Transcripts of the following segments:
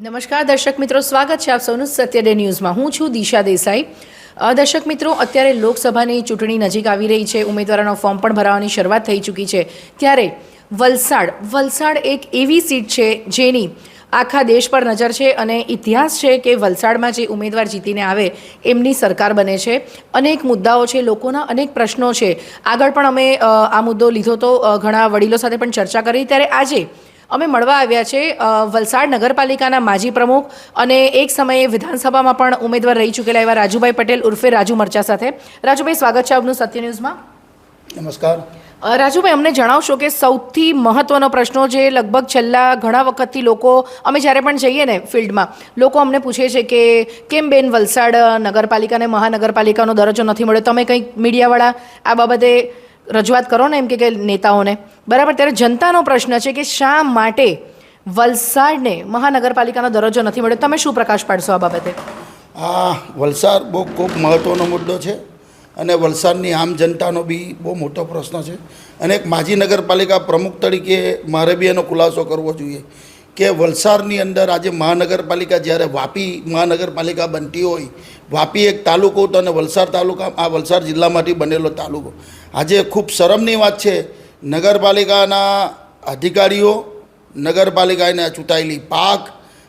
નમસ્કાર, દર્શક મિત્રો, સ્વાગત છે આપ સૌનું સત્ય ડે ન્યૂઝમાં. હું છું દિશા દેસાઈ. દર્શક મિત્રો, અત્યારે લોકસભાની ચૂંટણી નજીક આવી રહી છે. ઉમેદવારોનો ફોર્મ પણ ભરાવાની શરૂઆત થઈ ચૂકી છે. ત્યારે વલસાડ વલસાડ એક એવી સીટ છે જેની આખા દેશ પર નજર છે અને ઇતિહાસ છે કે વલસાડમાં જે ઉમેદવાર જીતીને આવે, એમની સરકાર બને છે. અનેક મુદ્દાઓ છે, લોકોના અનેક પ્રશ્નો છે. આગળ પણ અમે આ મુદ્દો લીધો તો ઘણા વડીલો સાથે પણ ચર્ચા કરી. ત્યારે આજે અમે મળવા આવ્યા છે વલસાડ નગરપાલિકાના માજી પ્રમુખ અને એક સમયે વિધાનસભામાં પણ ઉમેદવાર રહી ચૂકેલા એવા રાજુભાઈ પટેલ ઉર્ફે રાજુ મરચા સાથે. રાજુભાઈ સ્વાગત છે આપનું સત્ય ન્યૂઝમાં. નમસ્કાર. રાજુભાઈ અમને જણાવશો કે સૌથી મહત્વનો પ્રશ્નો જે લગભગ છેલ્લા ઘણા વખતથી લોકો અમે જ્યારે પણ જઈએ ને ફિલ્ડમાં લોકો અમને પૂછે છે કે કેમ બેન વલસાડ નગરપાલિકા નગરપાલિકાને મહાનગરપાલિકાનો દરજ્જો નથી મળ્યો? તમે કંઈક મીડિયાવાળા આ બાબતે રજૂઆત કરો ને એમ કે નેતાઓને. બરાબર, ત્યારે જનતાનો પ્રશ્ન છે કે શા માટે વલસાડને મહાનગરપાલિકાનો દરજ્જો નથી મળ્યો? તમે શું પ્રકાશ પાડશો આ બાબતે? આ વલસાડ બહુ ખૂબ મહત્ત્વનો મુદ્દો છે અને વલસાડની આમ જનતાનો બી બહુ મોટો પ્રશ્ન છે. અને એક માજી નગરપાલિકા પ્રમુખ તરીકે મારે બી એનો ખુલાસો કરવો જોઈએ કે વલસાડની અંદર આજે મહાનગરપાલિકા જ્યારે વાપી મહાનગરપાલિકા બનતી હોય, વાપી એક તાલુકો હતો અને વલસાડ તાલુકા, આ વલસાડ જિલ્લામાંથી બનેલો તાલુકો. આજે ખૂબ શરમની વાત છે. નગરપાલિકાના અધિકારીઓ, નગરપાલિકાને ચૂંટાયેલી પાક,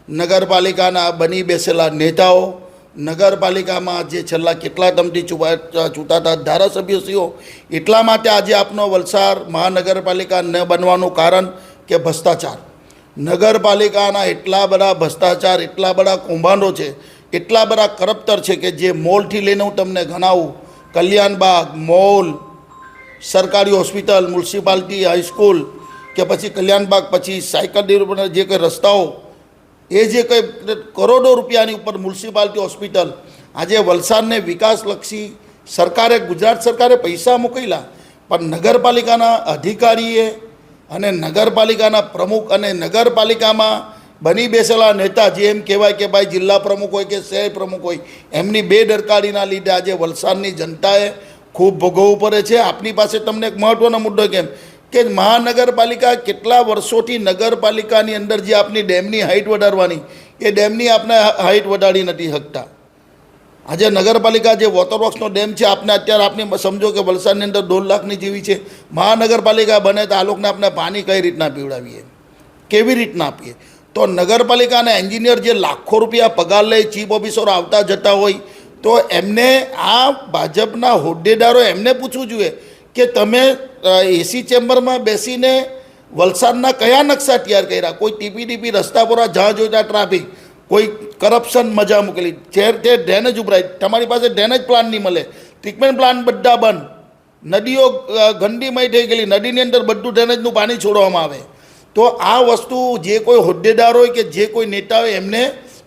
નગરપાલિકાના બની બેસેલા નેતાઓ, નગરપાલિકામાં જે છેલ્લા કેટલા તમથી ચૂંટા ચૂંટાતા ધારાસભ્યશ્રીઓ, એટલા માટે આજે આપનો વલસાડ મહાનગરપાલિકા ન બનવાનું કારણ કે ભ્રષ્ટાચાર. નગરપાલિકાના એટલા બધા ભ્રષ્ટાચાર, એટલા બધા કૌભાંડો છે, એટલા બધા કરપ્ટર છે કે જે મોલથી લઈને હું તમને ગણાવું. કલ્યાણબાગ, મોલ સરકારી હોસ્પિટલ, મ્યુનિસિપાલિટી હાઈસ્કૂલ કે પછી કલ્યાણબાગ, પછી સાયકલ ડેવલપમેન્ટ જે કંઈ રસ્તાઓ, એ જે કંઈ કરોડો રૂપિયાની ઉપર મ્યુનિસિપાલિટી હોસ્પિટલ, આજે વલસાડને વિકાસલક્ષી સરકારે, ગુજરાત સરકારે પૈસા મૂકેલા પણ નગરપાલિકાના અધિકારીએ અને નગરપાલિકાના પ્રમુખ અને નગરપાલિકામાં બની બેસેલા નેતા, જે એમ કહેવાય કે ભાઈ જિલ્લા પ્રમુખ હોય કે શહેર પ્રમુખ હોય, એમની બેદરકારીના લીધે આજે વલસાડની જનતાએ ખૂબ ભોગવવું પડે છે. આપની પાસે તમને એક મહત્ત્વનો મુદ્દો કેમ કે મહાનગરપાલિકા કેટલા વર્ષોથી નગરપાલિકાની અંદર જે આપની ડેમની હાઇટ વધારવાની, એ ડેમની આપણે હાઇટ વધારી નથી શકતા. આજે નગરપાલિકા જે વોટરવર્ક્સનો ડેમ છે, આપને અત્યારે આપને સમજો કે વલસાડની અંદર દોઢ લાખની જેવી છે. મહાનગરપાલિકા બને તો આ લોકોને આપણે પાણી કઈ રીતના પીવડાવીએ? કેવી રીતના આપીએ? તો નગરપાલિકાના એન્જિનિયર જે લાખો રૂપિયા પગાર લઈ ચીફ ઓફિસરો આવતા જતા હોય તો એમને આ ભાજપના હોદ્દેદારો એમને પૂછવું જોઈએ કે તમે એસી ચેમ્બરમાં બેસીને વલસાડના કયા નકશા તૈયાર કર્યા? કોઈ ટીપી ટીપી રસ્તા પર જ્યાં જોતા ટ્રાફિક કોઈ કરપ્શન મજા મૂકેલી. ઠેર ઠેર ડ્રેનેજ ઉભરાય. તમારી પાસે ડ્રેનેજ પ્લાન નહીં મળે. ટ્રીટમેન્ટ પ્લાન બધા બંધ. નદીઓ ગંદીમય થઈ ગયેલી. નદીની અંદર બધું ડ્રેનેજનું પાણી છોડવામાં આવે. તો આ વસ્તુ જે કોઈ હોદ્દેદાર હોય કે જે કોઈ નેતા હોય એમને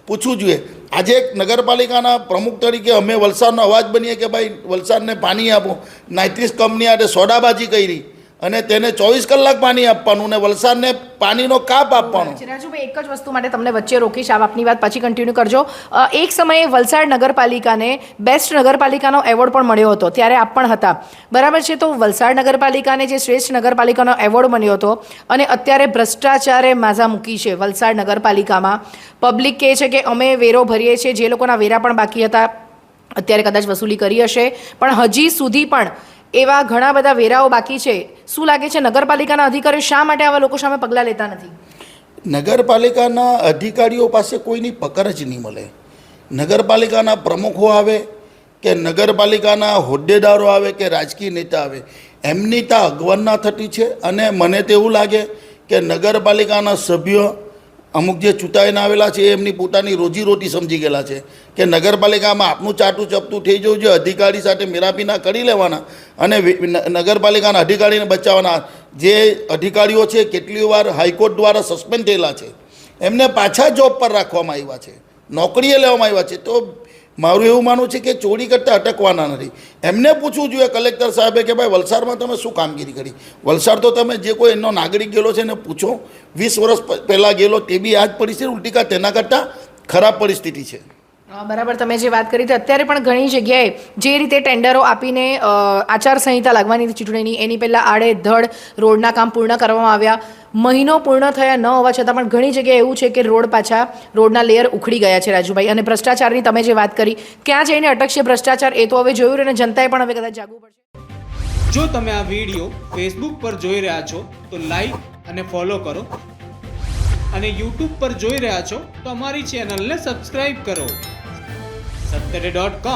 પૂછવું જોઈએ. આજે એક નગરપાલિકાના પ્રમુખ તરીકે અમે વલસાડનો અવાજ બનીએ કે ભાઈ વલસાડને પાણી આપો. નાઇટ્રીસ કંપની આજે સોદાબાજી કરી. અને તેને ચોવીસ કલાક પાણી આપવાનું અને વલસાડને પાણીનો કાપ આપવાનો. રાજુભાઈ, એક જ વસ્તુ માટે તમને વચ્ચે રોકીશ આ આપની વાત પછી કન્ટિન્યુ કરજો. એક સમયે વલસાડ નગરપાલિકાને બેસ્ટ નગરપાલિકાનો એવોર્ડ પણ મળ્યો હતો, ત્યારે આપ પણ હતા. બરાબર છે, તો વલસાડ નગરપાલિકાને જે શ્રેષ્ઠ નગરપાલિકાનો એવોર્ડ મળ્યો હતો, અને અત્યારે ભ્રષ્ટાચારે માઝા મૂકી છે વલસાડ નગરપાલિકામાં. પબ્લિક કહે છે કે અમે વેરો ભરીએ છીએ, જે લોકોના વેરા પણ બાકી હતા, અત્યારે કદાચ વસૂલી કરી હશે. પણ હજી સુધી પણ એવા ઘણા બધા વેરાઓ બાકી છે. શું લાગે છે નગરપાલિકાના અધિકારીઓ શા માટે આવા લોકો સામે પગલાં લેતા નથી? નગરપાલિકાના અધિકારીઓ પાસે કોઈની પકડ જ નહીં મળે. નગરપાલિકાના પ્રમુખો આવે કે નગરપાલિકાના હોદ્દેદારો આવે કે રાજકીય નેતા આવે, એમની ત્યાં અગવડના થતી છે અને મને તો એવું લાગે કે નગરપાલિકાના સભ્યો અમુક જે ચૂંટાઈને આવેલા છે, એમની પોતાની રોજીરોટી સમજી ગયેલા છે કે નગરપાલિકામાં આપનું ચાટું ચપતું થઈ જવું જોઈએ, અધિકારી સાથે મેરાપીના કરી લેવાના અને નગરપાલિકાના અધિકારીને બચાવવાના. જે અધિકારીઓ છે, કેટલી વાર હાઈકોર્ટ દ્વારા સસ્પેન્ડ થયેલા છે, એમને પાછા જોબ પર રાખવામાં આવ્યા છે, નોકરીએ લેવામાં આવ્યા છે. તો મારું એવું માનવું છે કે ચોરી કરતાં અટકવાના નથી. એમને પૂછવું જોઈએ કલેક્ટર સાહેબે કે ભાઈ, વલસાડમાં તમે શું કામગીરી કરી? વલસાડ તો તમે જે કોઈ એનો નાગરિક ગયેલો છે એને પૂછો. વીસ વર્ષ પહેલાં ગયેલો તે બી આ જ પરિસ્થિતિ, ઉલટી કા તેના કરતાં ખરાબ પરિસ્થિતિ છે. બરાબર. તમે જે વાત કરી હતી અત્યારે પણ ઘણી જગ્યાએ જે રીતે ટેન્ડરો આપીને આચારસંહિતા લાગવાની ચૂંટણીની, એની પહેલાં આડેધડ રોડના કામ પૂર્ણ કરવામાં આવ્યા. મહિનો પૂર્ણ થયા ન હોવા છતાં પણ ઘણી જગ્યાએ એવું છે કે રોડ પાછા રોડના લેયર ઉખડી ગયા છે રાજુભાઈ. અને ભ્રષ્ટાચારની તમે જે વાત કરી, ક્યાં જઈને અટકશે ભ્રષ્ટાચાર એ તો હવે જોયું અને જનતાએ પણ હવે કદાચ જાગવું પડશે. જો તમે આ વીડિયો ફેસબુક પર જોઈ રહ્યા છો, તો લાઈક અને ફોલો કરો. અને યુટ્યુબ પર જોઈ રહ્યા છો, તો અમારી ચેનલને સબસ્ક્રાઈબ કરો. saturday.com